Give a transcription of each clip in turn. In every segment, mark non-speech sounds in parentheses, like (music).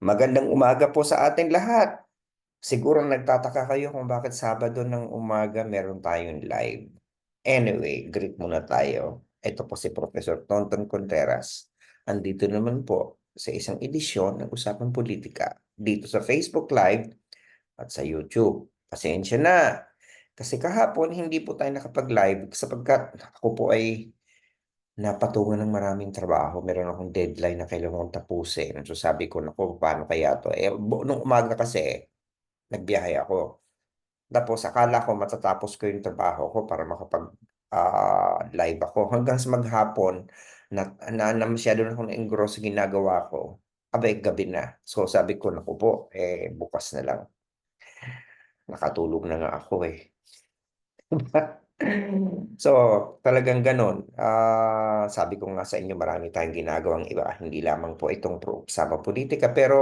Magandang umaga po sa ating lahat. Siguro nagtataka kayo kung bakit Sabado ng umaga meron tayong live. Anyway, greet muna tayo. Ito po si Professor Tonton Contreras. Andito naman po sa isang edisyon ng Usapang Politika dito sa Facebook Live at sa YouTube. Pasensya na. Kasi kahapon hindi po tayo nakapag-live sapagkat ako po ay napatungan ng maraming trabaho. Meron akong deadline na kailangan kong tapusin. So sabi ko, naku, paano kaya to? Eh, bu- nung umaga kasi, nagbiyahe ako. Tapos akala ko matatapos ko yung trabaho ko para makapag ah, live ako. Hanggang sa maghapon, na, na, na masyado na akong na-engross sa ginagawa ko. Abay, gabi na. So sabi ko, naku po, eh, bukas na lang. Nakatulog na nga ako eh. (laughs) So, talagang ganon. Ah, sabi ko nga sa inyo, marami tayong ginagawang iba. Hindi lamang po itong pro sama politika. Pero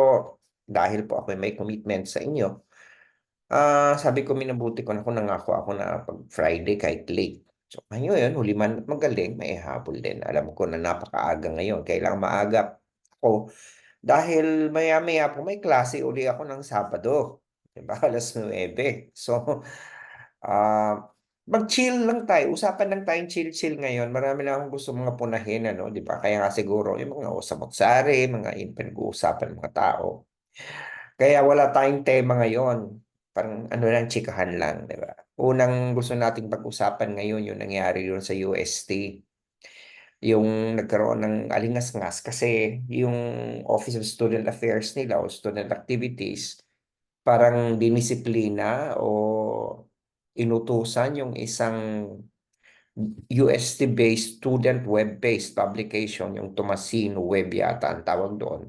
dahil po ako may commitment sa inyo, ah, sabi ko minabuti ko na kung nangako ako na pag Friday kahit late. So, ngayon, huli man at magaling, may habol din. Alam ko na napakaaga ngayon. Kailangan maagap ako. Dahil maya-maya po may klase uli ako ng Sabado. Diba? (laughs) Alas 9. So, ah, Mag-chill lang tayo, usapan lang tayong chill-chill ngayon. Marami lang akong gusto mga punahin, ano, di ba? Kaya nga siguro yung mga usamot-sari, mga pinag-uusapan mga tao. Kaya wala tayong tema ngayon. Parang ano lang, chikahan lang, di ba? Unang gusto nating pag-usapan ngayon yung nangyari doon sa UST. Yung nagkaroon ng alingas-ngas kasi yung Office of Student Affairs nila o Student Activities parang dinisiplina o inutusan yung isang UST-based student web-based publication, yung Tomasino Web yata ang tawag doon,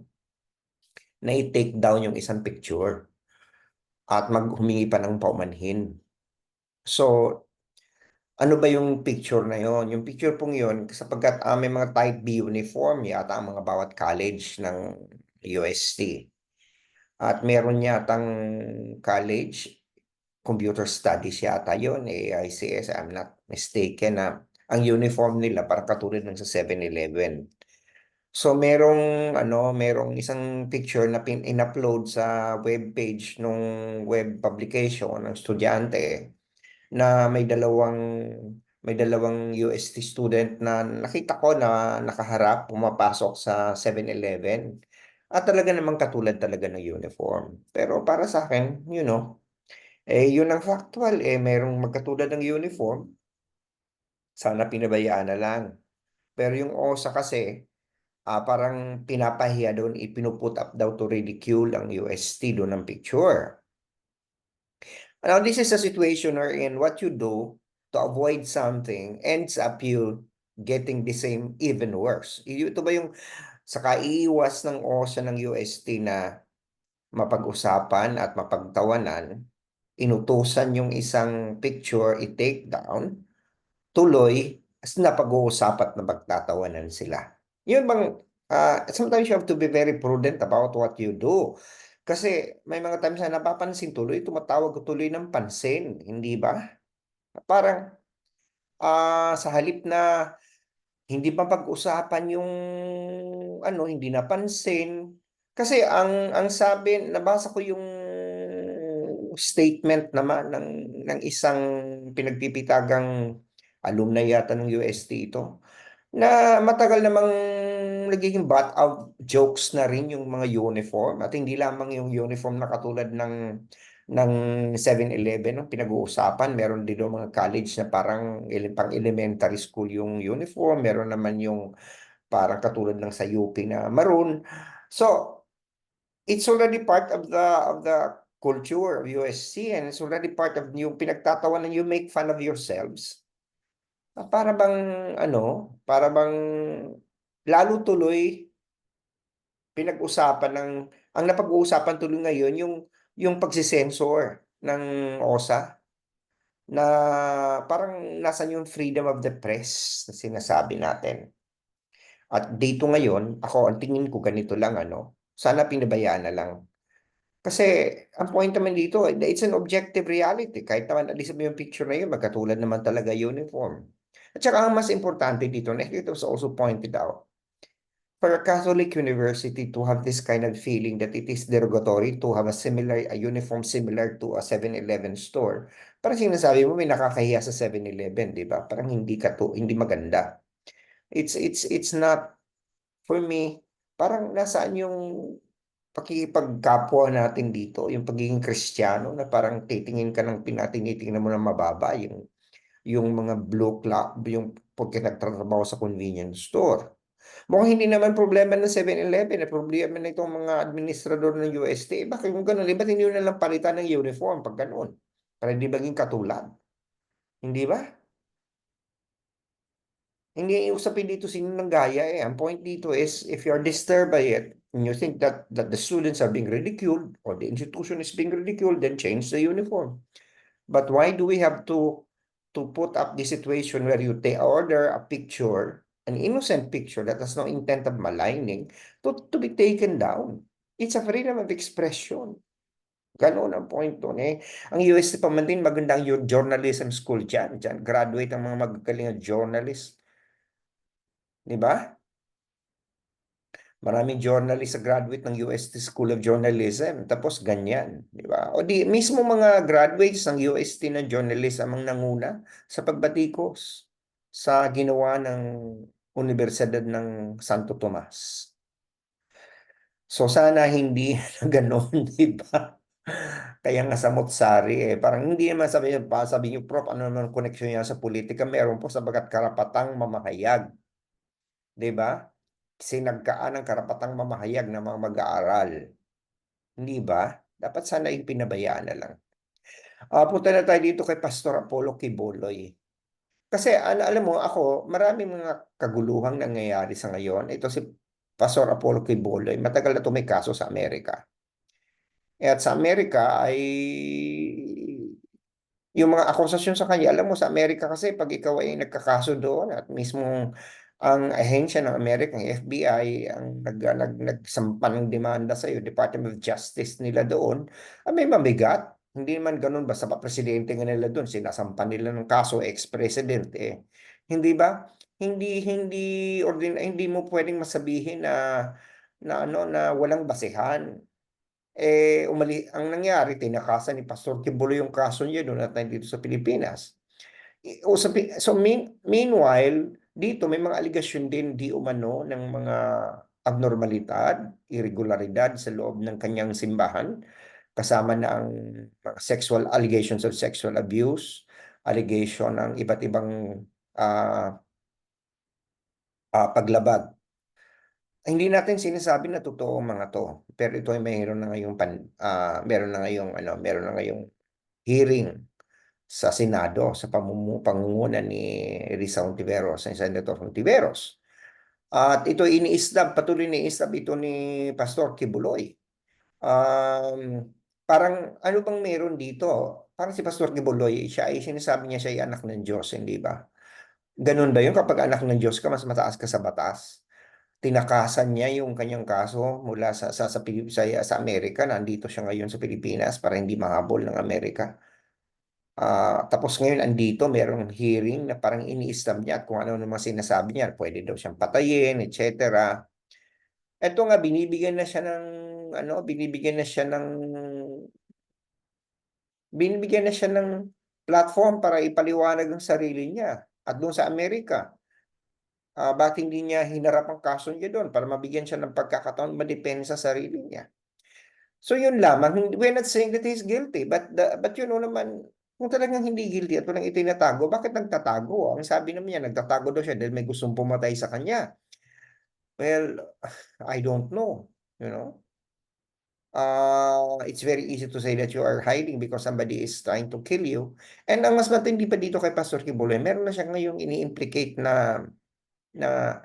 na i-take down yung isang picture at maghumingi pa ng paumanhin. So, ano ba yung picture na yon? Yung picture pong yon, sapagkat uh, may mga type B uniform yata ang mga bawat college ng UST. At meron yatang college computer studies yata yun, AICS, I'm not mistaken na ang uniform nila parang katulad ng sa 7-Eleven. So merong ano, merong isang picture na pin in-upload sa web page nung web publication ng estudyante na may dalawang may dalawang UST student na nakita ko na nakaharap pumapasok sa 7-Eleven. At talaga namang katulad talaga ng uniform. Pero para sa akin, you know, eh, yun ang factual, eh, merong magkatulad ng uniform. Sana pinabayaan na lang. Pero yung OSA kasi, ah, parang pinapahiya doon, ipinuput up daw to ridicule ang UST doon ng picture. Now, this is a situation wherein what you do to avoid something ends up you getting the same, even worse. Ito ba yung sa kaiiwas ng OSA ng UST na mapag-usapan at mapagtawanan, inutusan yung isang picture i-take down, tuloy, as napag-uusapat na magtatawanan sila. Yun bang, uh, sometimes you have to be very prudent about what you do. Kasi may mga times na napapansin tuloy, tumatawag tuloy ng pansin, hindi ba? Parang uh, sa halip na hindi pa pag-usapan yung ano, hindi napansin. Kasi ang ang sabi, nabasa ko yung statement naman ng, ng isang pinagpipitagang alumni yata ng UST ito na matagal namang nagiging butt out jokes na rin yung mga uniform at hindi lamang yung uniform na katulad ng ng 7-Eleven no? pinag-uusapan meron din yung mga college na parang pang elementary school yung uniform meron naman yung parang katulad ng sa UP na maroon so it's already part of the of the culture of USC and it's already part of yung pinagtatawanan you make fun of yourselves. Ah, para bang ano, para bang lalo tuloy pinag-usapan ng ang napag-uusapan tuloy ngayon yung yung pagsisensor ng OSA na parang nasan yung freedom of the press na sinasabi natin. At dito ngayon, ako ang tingin ko ganito lang ano, sana pinabayaan na lang kasi ang point naman dito, it's an objective reality. Kahit naman alis mo yung picture na yun, magkatulad naman talaga uniform. At saka ang mas importante dito, na it was also pointed out, for a Catholic university to have this kind of feeling that it is derogatory to have a similar, a uniform similar to a 7-Eleven store, parang sinasabi mo may nakakahiya sa 7-Eleven, di ba? Parang hindi ka to, hindi maganda. It's, it's, it's not, for me, parang nasaan yung pakikipagkapwa natin dito, yung pagiging kristyano na parang titingin ka ng pinatinitingnan mo na mababa, yung, yung mga blue clock, yung pagka nagtatrabaho sa convenience store. Mukhang hindi naman problema ng 7-Eleven, na problema na itong mga administrador ng UST. Bakit kung ganun, ba't hindi na lang palitan ng uniform pag ganun? Para hindi maging katulad. Hindi ba? Hindi usapin dito sino ng gaya eh. Ang point dito is, if you're disturbed by it, and you think that, that the students are being ridiculed, or the institution is being ridiculed, then change the uniform. But why do we have to to put up the situation where you take order a picture, an innocent picture that has no intent of maligning, to, to be taken down? It's a freedom of expression. Ganon ang point doon eh. Ang UST pa man din magandang yung journalism school dyan. Dyan, graduate ang mga magagaling na journalist. Di ba? Maraming journalist sa graduate ng UST School of Journalism. Tapos ganyan. Di ba? O di, mismo mga graduates ng UST ng journalism ang nanguna sa pagbatikos sa ginawa ng Universidad ng Santo Tomas. So sana hindi (laughs) na ganoon, di ba? Kaya nga sa Motsari eh, parang hindi naman sabi pa, sabi niyo, Prof, ano naman connection niya sa politika? Meron po sabagat karapatang mamahayag. Di ba? Sinagkaan ng karapatang mamahayag ng mga mag-aaral. Hindi ba? Dapat sana yung pinabayaan na lang. Uh, punta na tayo dito kay Pastor Apollo Kiboloy. Kasi al alam mo, ako, maraming mga kaguluhang nangyayari sa ngayon. Ito si Pastor Apollo Kiboloy, matagal na may kaso sa Amerika. At sa Amerika ay yung mga akusasyon sa kanya, alam mo sa Amerika kasi pag ikaw ay nagkakaso doon at mismong ang ahensya ng Amerika, ang FBI, ang nag, nag, nagsampa ng demanda sa iyo, Department of Justice nila doon, ay may mabigat. Hindi naman ganun, basta pa presidente nga nila doon, sinasampa nila ng kaso, ex-president eh. Hindi ba? Hindi, hindi, ordin, hindi mo pwedeng masabihin na, na ano, na walang basehan. Eh, umali, ang nangyari, tinakasan ni Pastor Kibulo yung kaso niya doon at dito sa Pilipinas. So mean, meanwhile, dito may mga aligasyon din di umano ng mga abnormalidad, irregularidad sa loob ng kanyang simbahan kasama na ang sexual allegations of sexual abuse, allegation ng iba't ibang uh, uh, paglabag. Hindi natin sinasabi na totoo ang mga to, pero ito ay mayroon na ngayong pan, uh, meron na ngayong ano, meron na ngayong hearing sa Senado sa pangunguna ni Risa Ontiveros, ni Senator Ontiveros. At ito iniistab, patuloy ni istab ito ni Pastor Kibuloy. Um, parang ano bang meron dito? Parang si Pastor Kibuloy, siya ay sinasabi niya siya ay anak ng Diyos, hindi ba? Ganun ba yun? Kapag anak ng Diyos ka, mas mataas ka sa batas? Tinakasan niya yung kanyang kaso mula sa, sa, sa, sa, sa Amerika, nandito siya ngayon sa Pilipinas para hindi mahabol ng Amerika Uh, tapos ngayon andito, merong hearing na parang ini-stab niya at kung ano naman sinasabi niya, pwede daw siyang patayin, etc. Ito nga, binibigyan na siya ng, ano, binibigyan na siya ng, binibigyan na siya ng platform para ipaliwanag ang sarili niya at doon sa Amerika. Uh, bakit hindi niya hinarap ang kaso niya doon para mabigyan siya ng pagkakataon madepensa sa sarili niya. So yun lamang, we're not saying that he's guilty, but the, but you know naman, kung talagang hindi guilty at walang itinatago, bakit nagtatago? Ang sabi naman niya, nagtatago daw siya dahil may gustong pumatay sa kanya. Well, I don't know, you know. Uh, it's very easy to say that you are hiding because somebody is trying to kill you. And ang mas matindi pa dito kay Pastor Kibuloy, meron na siya ngayong ini-implicate na na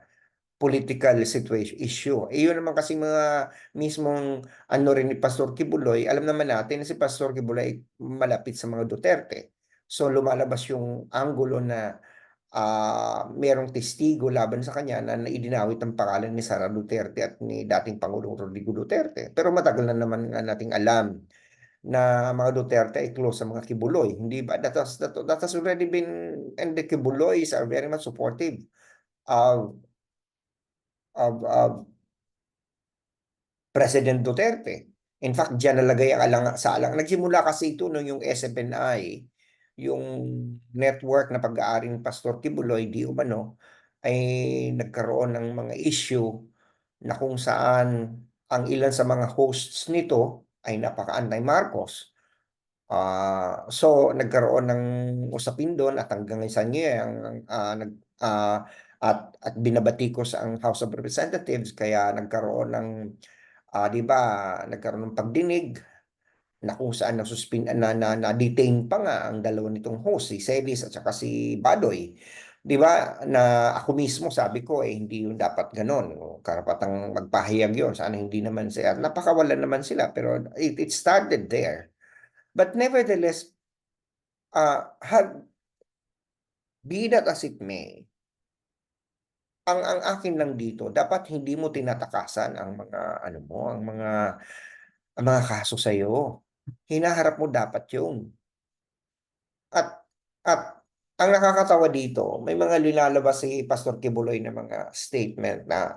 political situation issue. Eh, naman kasi mga mismong ano rin ni Pastor Kibuloy, alam naman natin na si Pastor Kibuloy malapit sa mga Duterte. So lumalabas yung angulo na uh, merong testigo laban sa kanya na idinawit ang pangalan ni Sara Duterte at ni dating Pangulong Rodrigo Duterte. Pero matagal na naman nga nating alam na mga Duterte ay close sa mga Kibuloy. Hindi ba? That has, that, that has already been, and the Kibuloys are very much supportive of of, of President Duterte. In fact, diyan nalagay ang alang sa alang. Nagsimula kasi ito nung yung SFNI, yung network na pag-aari ng Pastor Kibuloy, di umano, ay nagkaroon ng mga issue na kung saan ang ilan sa mga hosts nito ay napaka-anti-Marcos. Uh, so nagkaroon ng usapin doon at hanggang isa niya ang uh, nag uh, at at binabati ko sa ang House of Representatives. Kaya nagkaroon ng uh, 'di ba nagkaroon ng pagdinig na kung saan nasuspin na, na, na detain pa nga ang dalawa nitong host si Celis at saka si Badoy. 'di ba na ako mismo sabi ko eh hindi yung dapat ganon. Karapatang magpahayag yon sana hindi naman sila napakawalan naman sila pero it, it started there. But nevertheless, uh, had, be that as it may, ang ang akin lang dito, dapat hindi mo tinatakasan ang mga ano mo, ang mga ang mga kaso sa iyo. Hinaharap mo dapat 'yung. At at ang nakakatawa dito, may mga linalabas si Pastor Kibuloy na mga statement na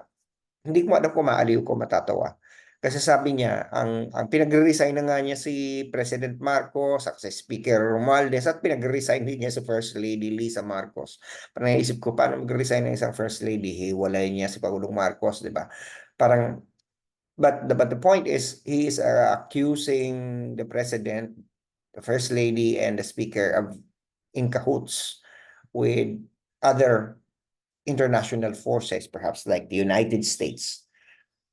hindi ko alam kung maaliw ko matatawa. Kasi sabi niya, ang, ang pinagre-resign na nga niya si President Marcos, at si Speaker Romualdez, at pinagre-resign din niya si First Lady Lisa Marcos. Parang naisip ko, paano mag-resign ng isang First Lady? Hiwalay niya si Pangulong Marcos, di ba? Parang, but the, but the point is, he is uh, accusing the President, the First Lady, and the Speaker of in cahoots with other international forces, perhaps like the United States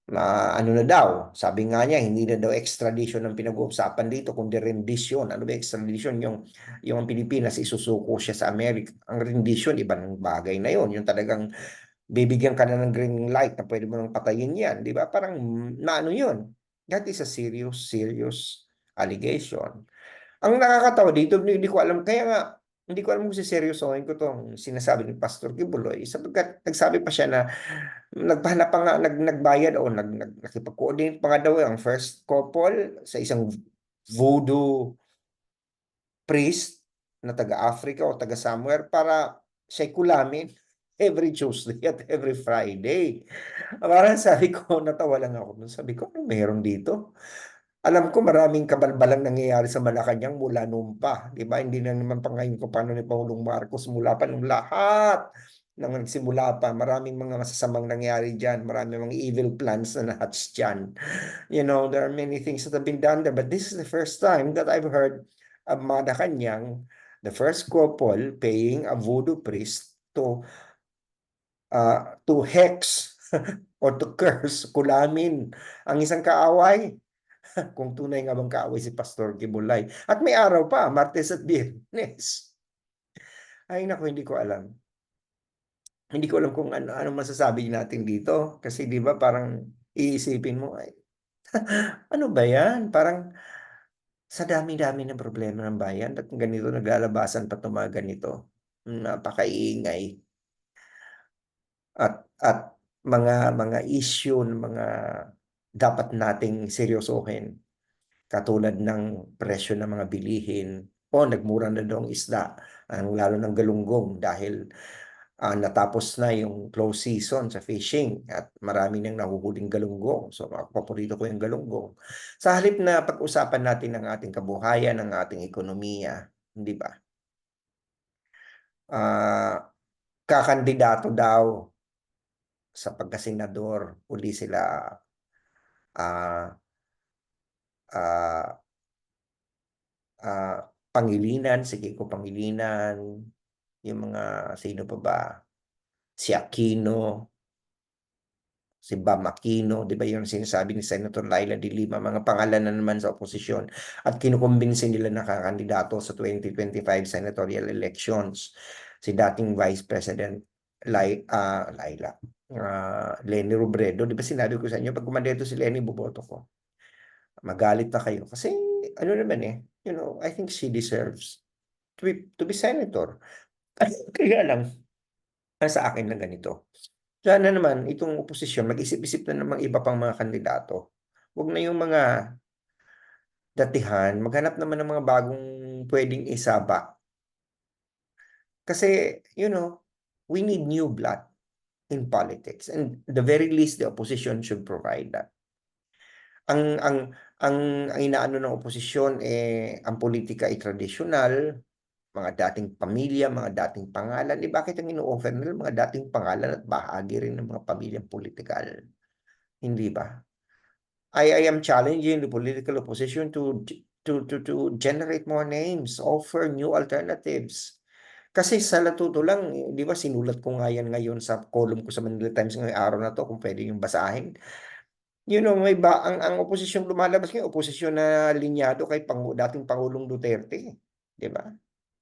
na ano na daw, sabi nga niya, hindi na daw extradition ang pinag-uusapan dito, kundi rendition. Ano ba extradition? Yung, yung ang Pilipinas, isusuko siya sa Amerika. Ang rendition, iba ng bagay na yon Yung talagang bibigyan ka na ng green light na pwede mo nang patayin yan. Di ba? Parang, na ano yun? That is a serious, serious allegation. Ang nakakatawa dito, hindi ko alam, kaya nga, hindi ko alam kung siseryosohin ko tong sinasabi ni Pastor Kibuloy sapagkat nagsabi pa siya na nagpahanap pa nga, nag, nagbayad o nag, nag, nakipag-coordinate pa nga daw ang first couple sa isang voodoo priest na taga-Africa o taga-somewhere para siya kulamin (laughs) every Tuesday at every Friday. Parang sabi ko, natawa lang ako. Sabi ko, ano meron dito? Alam ko maraming kabalbalang nangyayari sa Malacanang mula noon pa. Di ba? Hindi na naman pangayon ko paano ni Pangulong Marcos mula pa nung lahat nang nagsimula pa. Maraming mga masasamang nangyayari dyan. Maraming mga evil plans na nahatch dyan. You know, there are many things that have been done there. But this is the first time that I've heard of Malacanang, the first couple paying a voodoo priest to uh, to hex (laughs) or to curse, kulamin ang isang kaaway (laughs) kung tunay nga bang kaaway si Pastor Gibulay. At may araw pa, Martes at Biyernes. (laughs) Ay nako, hindi ko alam. Hindi ko alam kung ano, ano masasabi natin dito. Kasi di ba parang iisipin mo, ay, (laughs) ano ba yan? Parang sa dami-dami ng problema ng bayan at ganito naglalabasan pa mga ganito. Napakaingay. At, at mga mga issue ng mga dapat nating seryosohin. Katulad ng presyo ng mga bilihin o nagmura na daw isda, ang lalo ng galunggong dahil uh, natapos na yung close season sa fishing at marami nang nahuhuling galunggong. So, paborito ko yung galunggong. Sa halip na pag-usapan natin ang ating kabuhayan, ang ating ekonomiya, hindi ba? Uh, kakandidato daw sa pagkasenador, uli sila uh, uh, uh, Pangilinan, si Kiko Pangilinan, yung mga sino pa ba? Si Aquino, si Bam Aquino, di ba yung sinasabi ni Senator Laila de Lima, mga pangalan na naman sa oposisyon at kinukumbinsin nila na kakandidato sa 2025 senatorial elections. Si dating Vice President Lai, uh, Laila uh, Lenny Robredo, di ba sinabi ko sa inyo, pag kumandeto si Lenny, buboto ko. Magalit na kayo. Kasi, ano naman eh, you know, I think she deserves to be, to be senator. (laughs) Kaya lang, sa akin na ganito. Sana naman, itong oposisyon, mag-isip-isip na namang iba pang mga kandidato. Huwag na yung mga datihan, maghanap naman ng mga bagong pwedeng isaba. Kasi, you know, we need new blood in politics. And the very least, the opposition should provide that. Ang ang ang ang inaano ng oposisyon eh ang politika ay tradisyonal, mga dating pamilya, mga dating pangalan. Eh bakit ang ino-offer nila mga dating pangalan at bahagi rin ng mga pamilyang politikal? Hindi ba? I, I am challenging the political opposition to to to to generate more names, offer new alternatives. Kasi sa latuto lang, di ba sinulat ko nga yan ngayon sa column ko sa Manila Times ngayong araw na to kung pwede yung basahin. You know, may ba ang ang oposisyon lumalabas ngayon, oposisyon na linyado kay Pangu, dating Pangulong Duterte, di ba?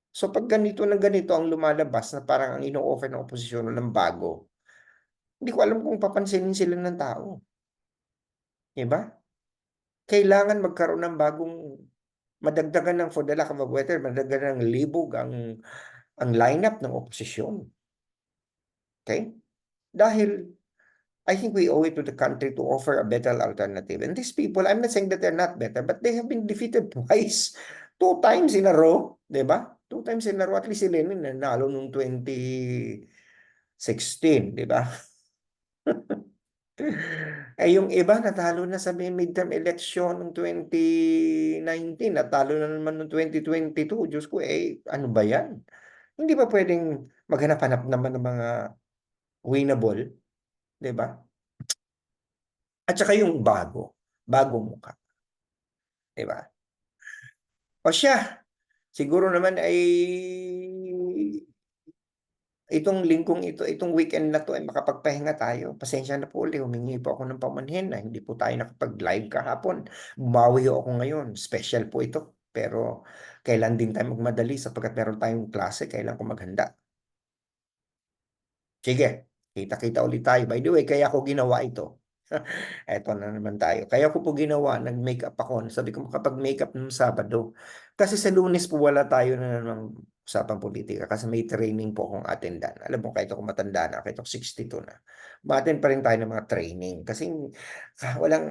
So pag ganito na ganito ang lumalabas na parang ang ino-offer ng oposisyon ng bago, hindi ko alam kung papansinin sila ng tao. Di ba? Kailangan magkaroon ng bagong madagdagan ng for the lack of a better, madagdagan ng libog ang ang lineup ng oposisyon. Okay? Dahil I think we owe it to the country to offer a better alternative. And these people, I'm not saying that they're not better, but they have been defeated (laughs) twice. Two times in a row, di ba? Two times in a row. At least si Lenin nanalo noong 2016, di ba? (laughs) eh yung iba natalo na sa midterm election noong 2019, natalo na naman noong 2022. Diyos ko, eh, ano ba yan? Hindi ba pwedeng maghanap-hanap naman ng mga winnable? Di ba? At saka yung bago, bagong mukha. Di ba? O siya, siguro naman ay itong lingkong ito, itong weekend na to ay makapagpahinga tayo. Pasensya na po ulit, humingi po ako ng pamanhin na hindi po tayo nakapag-live kahapon. Bumawi ako ngayon, special po ito. Pero kailan din tayo magmadali sapagkat meron tayong klase, kailan ko maghanda. Sige, kita-kita ulit tayo. By the way, kaya ko ginawa ito. (laughs) Eto na naman tayo. Kaya ko po ginawa, nag-makeup ako. Sabi ko makapag-makeup ng Sabado. Kasi sa lunes po wala tayo na namang usapang politika kasi may training po akong attendan. Alam mo, kahit ako matanda na, kahit ako 62 na, ma-attend pa rin tayo ng mga training. Kasi ah, walang,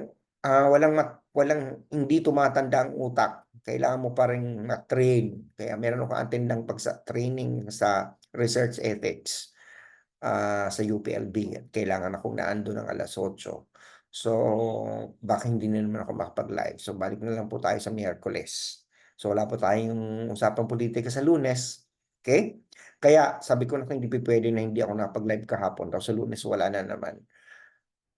ah, walang, walang, hindi tumatanda ang utak. Kailangan mo pa rin ma-train. Kaya meron akong attend ng pagsa training sa research ethics ah, sa UPLB. At kailangan akong naando ng alas 8. So, baka hindi na naman ako makapag-live. So, balik na lang po tayo sa Miyerkules. So, wala po tayong usapang politika sa lunes. Okay? Kaya, sabi ko na kung hindi pwede na hindi ako nakapag-live kahapon. Tapos sa lunes, wala na naman.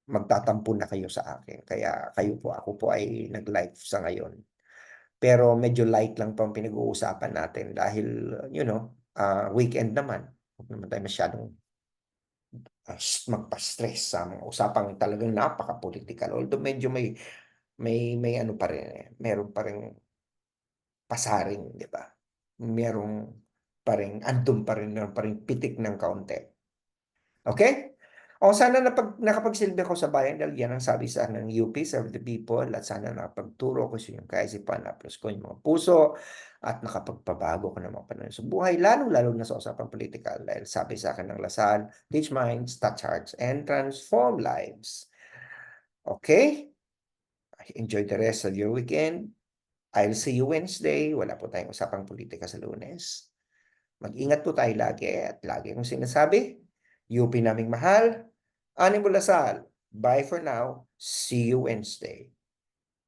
Magtatampo na kayo sa akin. Kaya kayo po, ako po ay nag-live sa ngayon. Pero medyo light lang po ang pinag-uusapan natin dahil, you know, ah, weekend naman. Huwag naman tayo masyadong ah, magpa-stress sa mga usapang talagang napaka-political. Although medyo may may may ano pa rin eh, meron pa rin pasaring, di ba? Merong pa rin, andun pa rin, meron pa rin pitik ng kaunti. Okay? O sana napag, nakapagsilbi ako sa bayan dahil yan ang sabi sa ng UP, serve the people, at sana nakapagturo ko sa inyong kaisipan, na-plus ko yung mga puso, at nakapagpabago ko ng mga panahon sa buhay, lalo-lalo na sa usapang politikal. Dahil sabi sa akin ng Lasal, teach minds, touch hearts, and transform lives. Okay? Enjoy the rest of your weekend. I'll see you Wednesday. Wala po tayong usapang politika sa lunes. Mag-ingat po tayo lagi at lagi kong sinasabi, UP naming mahal, Animo Lasal. Bye for now. See you Wednesday.